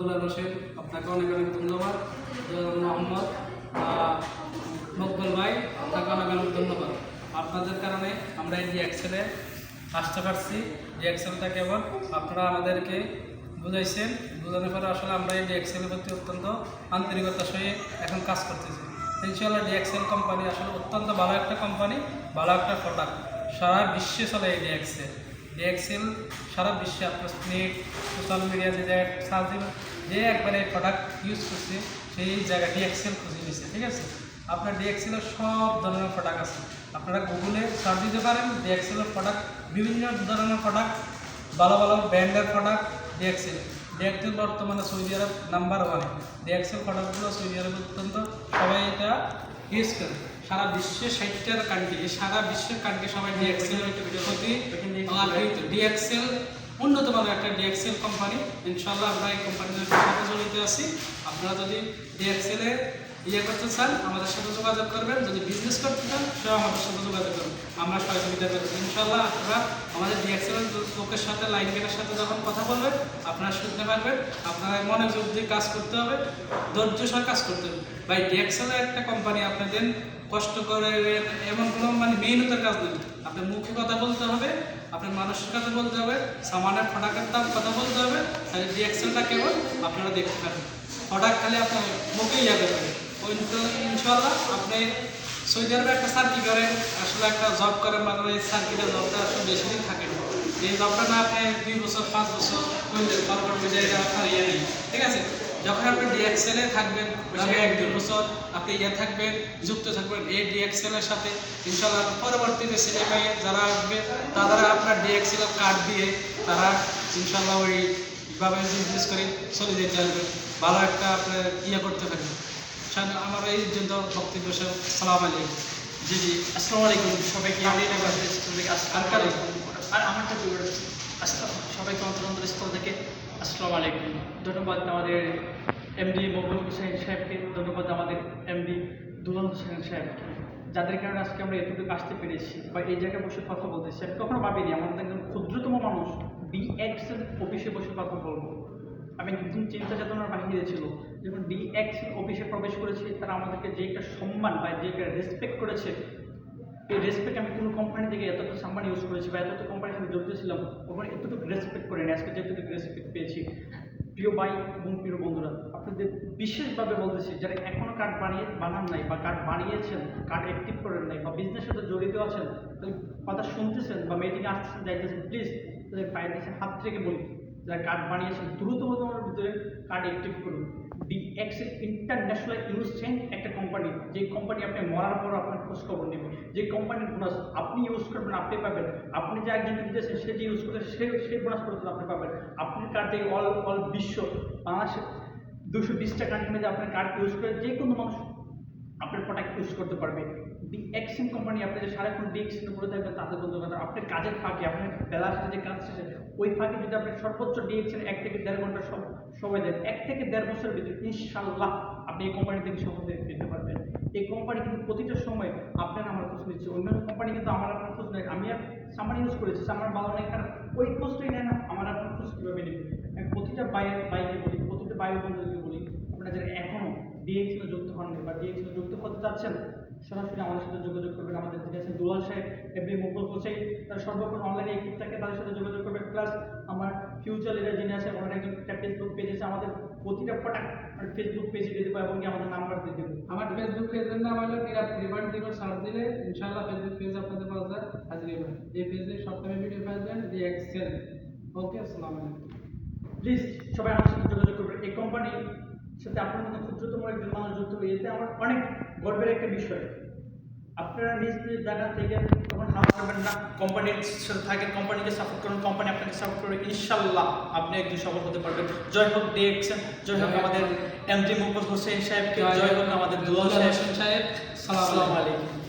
দুলাল হোসেন, আপনাকে অনেক অনেক ধন্যবাদ। মোহাম্মদ মকবুল ভাই, আপনাকে অনেক অনেক ধন্যবাদ। আপনাদের কারণে আমরা এই যে এক্সেলে আসতে পারছি, যে এক্সেলটা কেবল আপনারা আমাদেরকে বুঝাইছেন। বোঝানোর পরে আসলে আমরা এই এক্সেলের প্রতি অত্যন্ত আন্তরিকতার সঙ্গে এখন কাজ করতেছি। ইনশাআল্লাহ ডিএক্সেল কোম্পানি আসলে অত্যন্ত ভালো একটা কোম্পানি ভালো একটা প্রোডাক্ট সারা বিশ্বে চলে এই ডিএক্সেল ডিএক্সেল সারা বিশ্বে আপনার নেট সোশ্যাল মিডিয়া যে জায়গায় যে একবার এই প্রোডাক্ট ইউজ করছে, সেই জায়গা ডিএক্সেল খুঁজে নিচ্ছে ঠিক আছে? আপনার ডিএক্সেলের সব ধরনের প্রোডাক্ট আছে, আপনারা গুগলে সার্চ দিতে পারেন ডিএক্সেলের প্রোডাক্ট বিভিন্ন ধরনের প্রোডাক্ট ভালো ভালো ব্র্যান্ডের প্রোডাক্ট ডিএক্সেল ডিএক্সেল বর্তমানে সৌদি আরব নাম্বার ওয়ানে ডিএক্সেল প্রোডাক্টগুলো সৌদি আরব অত্যন্ত সবাই এটা ইউজ করে। সারা বিশ্বের ষাটটার কান্ট্রি সারা বিশ্বের কান্ট্রি সবাই ডিএক্সেল প্রতি ডিএক্সেল উন্নত মানের একটা ডিএক্সেল কোম্পানি ইনশাল্লাহ আমরা এই কোম্পানির সাথে জড়িত আছি। আপনারা যদি ডিএক্সেলে ইয়ে করতে চান আমাদের সাথে যোগাযোগ করবেন। যদি বিজনেস করতে চান, সেও আমাদের সাথে যোগাযোগ করবেন আমরা সহযোগিতা করব। ইনশাল্লাহ আপনারা আমাদের ডিএক্সেল লোকের সাথে লাইন সাথে যখন কথা বলবেন, আপনারা শুনতে পারবেন। আপনারা মনোযোগ দিয়ে কাজ করতে হবে। ধৈর্য সহ কাজ করতে হবে। ভাই ডিএক্সেল একটা কোম্পানি আপনাদের কষ্ট করে এমন কোনো মানে মেহনতের কাজ নেই। আপনার মুখে কথা বলতে হবে, আপনার মানুষের কথা বলতে হবে, সামানের প্রোডাক্টের দাম কথা বলতে হবে। তাহলে ডিএক্সেলটা কেবল আপনারা দেখতে পাবেন প্রোডাক্ট খালি আপনার মুখে করবেন ওই ইনশাল্লাহ আপনি একটা করেন, আসলে একটা জব করেন মানে জবটা বেশি দিন এই জবটা না দুই বছর, পাঁচ বছর আপনার ইয়ে নেই। ঠিক আছে? যখন আপনি থাকবেন এক বছর আপনি ইয়ে থাকবেন, যুক্ত থাকবেন সাথে। ইনশাল্লাহ পরবর্তীতে ছেলে যারা আসবে তারা আপনার ডিএক্সেল কার্ড দিয়ে তারা ইনশাল্লাহ ওইভাবে চলে যেতে পারবে। ভালো একটা আপনার ইয়ে করতে পারবে। আর থেকে ধন্যবাদ আমাদের এমডি মকবুল হোসেন সাহেবকে। ধন্যবাদ আমাদের এমডি দুলাল হোসেন সাহেবকে। যাদের কারণে আজকে আমরা এতটুকু আসতে পেরেছি বা এই জায়গায় বসে কথা বলতেছি আমি কখনো ভাবিনি? আমাদের একজন ক্ষুদ্রতম মানুষ বিএক্স অফিসে বসে কথা বলব। আমি একদম চিন্তা চেতনার বাহিরে ছিল। যখন ডিএক্স অফিসে প্রবেশ করেছি, তারা আমাদেরকে যে একটা সম্মান বা যে একটা রেসপেক্ট করেছে, এই রেসপেক্ট আমি কোনো কোম্পানি থেকে এতটা সম্মান ইউজ করেছি বা এতটা কোম্পানির সাথে যুক্ত ছিলাম, ওখানে এতটুকু রেসপেক্ট করে নি আজকে যেটুকু রেসপেক্ট পেয়েছি। প্রিয় ভাই এবং প্রিয় বন্ধুরা, আপনাদের বিশেষভাবে বলতেছি, যারা এখনও কার্ড বানিয়ে, বানান নাই বা কার্ড বানিয়েছেন কার্ড অ্যাক্টিভ করেন নাই বা বিজনেসের সাথে জড়িত আছেন কথা শুনতেছেন বা মিটিংয়ে আসতেছেন, যাইতেছেন প্লিজ তাদের পায়ের কাছে হাত থেকে বলি যারা কার্ড বানিয়েছেন দ্রুততম ভিতরে কার্ড অ্যাক্টিভ করুন। ডিএক্স ইন্টারন্যাশনাল ইনস্ট্যান্ট একটা কোম্পানি যে কোম্পানি আপনি মরার পর আপনার খোঁজ খবর নেবে যে কোম্পানির বোনাস আপনি ইউজ করবেন, আপনি পাবেন। আপনি যে একজনকে দিতেছেন সে যে ইউজ করতে সে সেই বোনাস করতে আপনি পাবেন। আপনি কার্ড অল অল বিশ্ব বাংলাদেশে দুশো বিশটা কান্ট্রির মধ্যে আপনার কার্ড ইউজ করে যে কোনো মানুষ আপনার প্রোডাক্ট ইউজ করতে পারবে। ডিএক্সিন কোম্পানি আপনি যে সারাক্ষণ ডিএক্সিন করে থাকবেন, তাতে পারেন আপনার কাজের ফাঁকে, আপনার সাথে যে কাজ শেষে, ওই ফাঁকে যদি আপনি সর্বোচ্চ ডিএক্সিন এক থেকে দেড় ঘণ্টা সব সময় দেন, এক থেকে দেড় বছরের ভিতরে ইনশাল্লাহ আপনি এই কোম্পানি থেকে সফল পেতে পারবেন। এই কোম্পানি কিন্তু প্রতিটা সময় আপনার আমার খোঁজ নিচ্ছে। অন্যান্য কোম্পানি কিন্তু আমার আপনার খোঁজ নেয়। আমি আর সামান ইউজ করেছি সামান ভালো নেই কারণ ওই খোঁজটাই নেয় না, আমার আপনার খোঁজ কীভাবে নেবে? প্রতিটা বাইরে বাইকে বলি, প্রতিটা বাইরে বন্ধুদেরকে বলি, আপনারা যারা এখনও ডিএক্সিনে হননি বা ডিএক্সিনে যুক্ত হতে চাচ্ছেন সরাসরি আমাদের সাথে যোগাযোগ করবেন। আমাদের যিনি আছেন দুলাল সাহেব এমনি মুকুল হোসেন তারা সর্বক্ষণ অনলাইনে একিপ থাকে তাদের সাথে যোগাযোগ করবেন। প্লাস আমার ফিউচার লিডার যিনি আছে ওনার একজন একটা ফেসবুক পেজ আছে আমাদের প্রতিটা প্রোডাক্ট ফেসবুক পেজে দিয়ে দেবো এবং কি আমাদের নাম্বার দিয়ে দেবো। আমার ফেসবুক পেজের নাম হলো নিরাপ রিভার দিব সার্চ দিলে ইনশাআল্লাহ ফেসবুক পেজ আপনাদের পাওয়া যায়। হাজির হবে এই পেজে সবসময় ভিডিও পাবেন দি এক্সেল ওকে আসসালামু আলাইকুম। প্লিজ সবাই আমার সাথে যোগাযোগ করবেন। এই কোম্পানির সাথে আপনার মতো ক্ষুদ্রতম একজন মানুষ যুক্ত হয়ে যেতে আমার অনেক গর্বের একটা বিষয়। আপনারা নিজ নিজ জায়গা থেকে তখন হাত করবেন না। কোম্পানির সাথে থাকে কোম্পানিকে সাপোর্ট করুন কোম্পানি আপনাকে সাপোর্ট করবে। ইনশাল্লাহ আপনি একদিন সফল হতে পারবেন। জয় হোক ডিএক্সেন জয় হোক আমাদের এমডি মুকুল হোসেন সাহেবকে জয় হোক আমাদের দুলাল সাহেব। সাহেব। সালাম আলাইকুম।